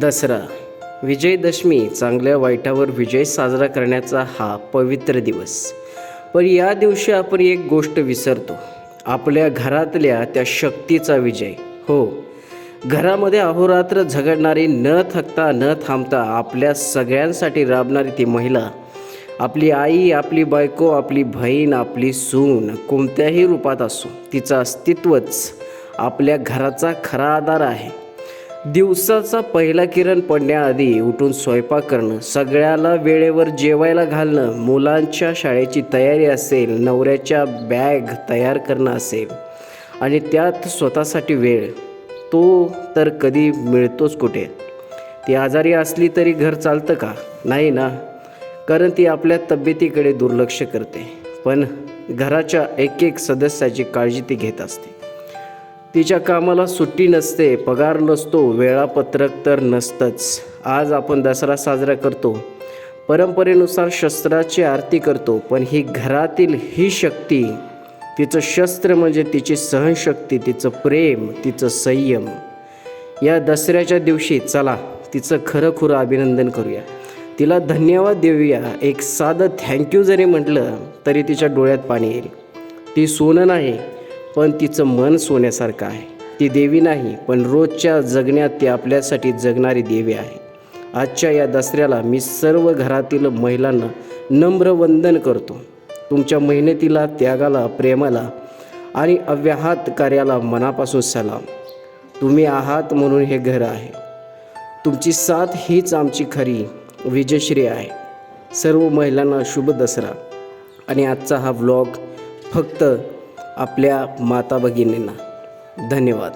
दसरा. विजयदशमी चांगल्या वाईटावर विजय साजरा करण्याचा हा पवित्र दिवस. पण या दिवशी आपण एक गोष्ट विसरतो. आपल्या घरातल्या त्या शक्तीचा विजय. हो. घरामध्ये अहोरात्र झगडणारी न थकता न थांबता आपल्या सगळ्यांसाठी राबणारी ती महिला आपली आई आपली बायको आपली बहीण आपली सून कोणत्याही रूपात असो तिचं अस्तित्वच आपल्या घराचा खरा आधार आहे. दिवसाचा पहिला किरण पडण्याआधी उठून स्वयंपाक करणं सगळ्याला वेळेवर जेवायला घालणं मुलांच्या शाळेची तयारी असेल नवऱ्याच्या बॅग तयार करणं असेल. आणि त्यात स्वतःसाठी वेळ तो तर कधी मिळतोच कुठे? ती आजारी असली तरी घर चालतं का? नाही ना. कारण ती आपल्या तब्येतीकडे दुर्लक्ष करते. पण घराच्या एक एक सदस्याची काळजी ती घेत असते. तिच्या कामाला सुट्टी नसते पगार नसतो वेळापत्रक तर नसतंच. आज आपण दसरा साजरा करतो. परंपरेनुसार शस्त्राची आरती करतो पण ही घरातील ही शक्ती तिचं शस्त्र म्हणजे तिची सहनशक्ती तिचं प्रेम तिचं संयम. या दसऱ्याच्या दिवशी चला तिचं खरं खुरं अभिनंदन करूया. तिला धन्यवाद देऊया. एक साधं थँक्यू जरी म्हटलं तरी तिच्या डोळ्यात पाणी येईल. ती सोनं नाही पण तिचं मन सोन्यासारखं आहे. ती देवी नाही पण रोजच्या जगण्यात ती आपल्यासाठी जगणारी देवी आहे. आजच्या या दसऱ्याला मी सर्व घरातील महिलांना नम्र वंदन करतो. तुमच्या मेहनतीला त्यागाला प्रेमाला आणि अव्याहात कार्याला मनापासून सलाम. तुम्ही आहात म्हणून हे घर आहे. तुमची साथ हीच आमची खरी विजयश्री आहे. सर्व महिलांना शुभ दसरा. आणि आजचा हा व्लॉग फक्त आपल्या माता भगिनींना धन्यवाद.